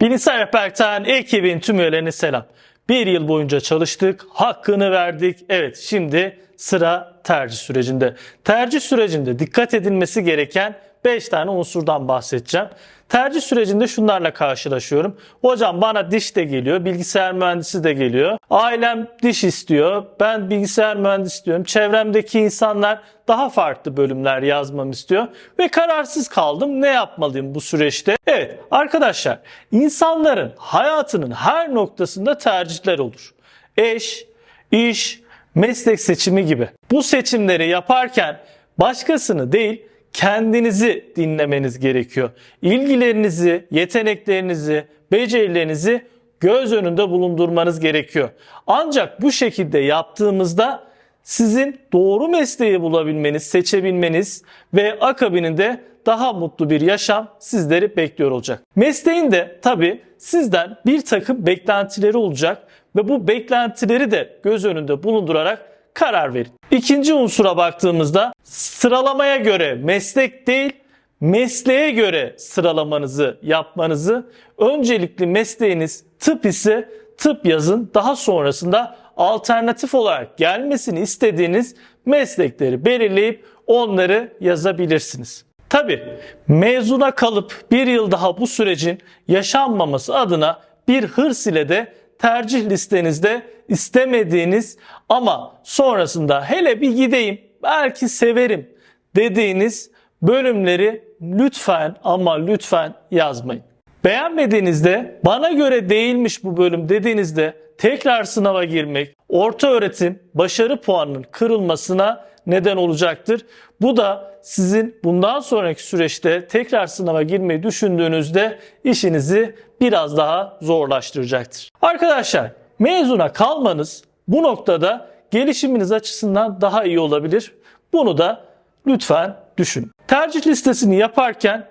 Bilgisayar Rehber'ten ekibin tüm üyelerine selam. Bir yıl boyunca çalıştık, hakkını verdik. Evet şimdi sıra tercih sürecinde. Tercih sürecinde dikkat edilmesi gereken 5 tane unsurdan bahsedeceğim. Tercih sürecinde şunlarla karşılaşıyorum. Hocam bana diş de geliyor, bilgisayar mühendisi de geliyor. Ailem diş istiyor, ben bilgisayar mühendisi istiyorum. Çevremdeki insanlar daha farklı bölümler yazmamı istiyor ve kararsız kaldım. Ne yapmalıyım bu süreçte? Evet arkadaşlar, insanların hayatının her noktasında tercihler olur. Eş, iş, meslek seçimi gibi. Bu seçimleri yaparken başkasını değil kendinizi dinlemeniz gerekiyor. İlgilerinizi, yeteneklerinizi, becerilerinizi göz önünde bulundurmanız gerekiyor. Ancak bu şekilde yaptığımızda sizin doğru mesleği bulabilmeniz, seçebilmeniz ve akabininde daha mutlu bir yaşam sizleri bekliyor olacak. Mesleğin de tabi sizden bir takım beklentileri olacak ve bu beklentileri de göz önünde bulundurarak karar verin. İkinci unsura baktığımızda sıralamaya göre meslek değil, mesleğe göre sıralamanızı yapmanızı, öncelikli mesleğiniz tıp ise tıp yazın, daha sonrasında alternatif olarak gelmesini istediğiniz meslekleri belirleyip onları yazabilirsiniz. Tabi mezuna kalıp bir yıl daha bu sürecin yaşanmaması adına bir hırs ile de tercih listenizde istemediğiniz ama sonrasında hele bir gideyim belki severim dediğiniz bölümleri lütfen ama lütfen yazmayın. Beğenmediğinizde bana göre değilmiş bu bölüm dediğinizde tekrar sınava girmek, orta öğretim başarı puanının kırılmasına neden olacaktır. Bu da sizin bundan sonraki süreçte tekrar sınava girmeyi düşündüğünüzde işinizi biraz daha zorlaştıracaktır. Arkadaşlar mezuna kalmanız bu noktada gelişiminiz açısından daha iyi olabilir. Bunu da lütfen düşünün. Tercih listesini yaparken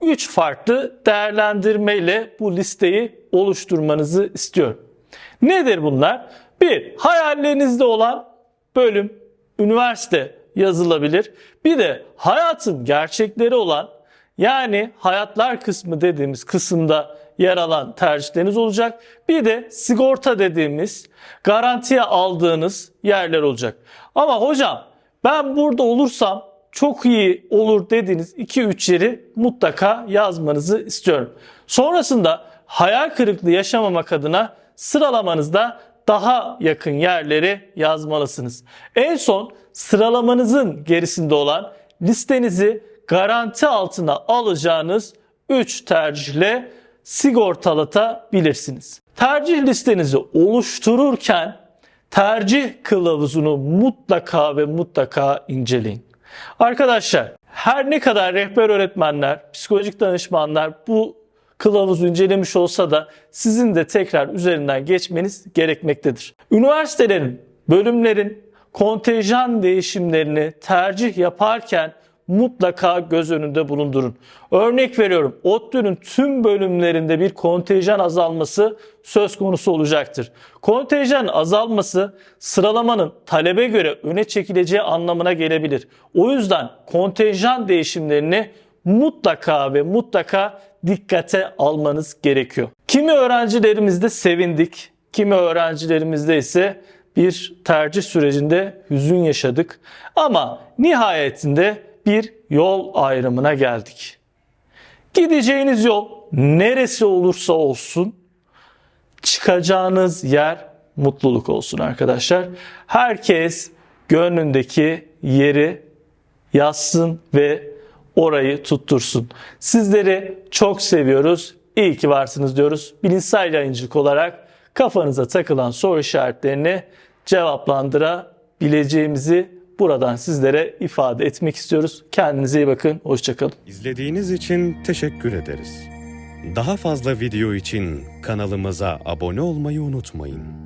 3 farklı değerlendirme ile bu listeyi oluşturmanızı istiyorum. Nedir bunlar? Bir, hayallerinizde olan bölüm, üniversite yazılabilir. Bir de hayatın gerçekleri olan yani hayatlar kısmı dediğimiz kısımda yer alan tercihleriniz olacak. Bir de sigorta dediğimiz garantiye aldığınız yerler olacak. Ama hocam ben burada olursam çok iyi olur dediğiniz 2-3 yeri mutlaka yazmanızı istiyorum. Sonrasında hayal kırıklığı yaşamamak adına sıralamanızda daha yakın yerleri yazmalısınız. En son sıralamanızın gerisinde olan listenizi garanti altına alacağınız 3 tercihle sigortalatabilirsiniz. Tercih listenizi oluştururken tercih kılavuzunu mutlaka ve mutlaka inceleyin. Arkadaşlar her ne kadar rehber öğretmenler, psikolojik danışmanlar bu kılavuzu incelemiş olsa da sizin de tekrar üzerinden geçmeniz gerekmektedir. Üniversitelerin, bölümlerin kontenjan değişimlerini tercih yaparken mutlaka göz önünde bulundurun. Örnek veriyorum ODTÜ'nün tüm bölümlerinde bir kontenjan azalması söz konusu olacaktır. Kontenjan azalması sıralamanın talebe göre öne çekileceği anlamına gelebilir. O yüzden kontenjan değişimlerini mutlaka ve mutlaka dikkate almanız gerekiyor. Kimi öğrencilerimizde sevindik, kimi öğrencilerimizde ise bir tercih sürecinde hüzün yaşadık. Ama nihayetinde bir yol ayrımına geldik. Gideceğiniz yol neresi olursa olsun çıkacağınız yer mutluluk olsun arkadaşlar. Herkes gönlündeki yeri yazsın ve orayı tuttursun. Sizleri çok seviyoruz. İyi ki varsınız diyoruz. Bilinçsel yayıncılık olarak kafanıza takılan soru işaretlerini cevaplandırabileceğimizi buradan sizlere ifade etmek istiyoruz. Kendinize iyi bakın. Hoşçakalın. İzlediğiniz için teşekkür ederiz. Daha fazla video için kanalımıza abone olmayı unutmayın.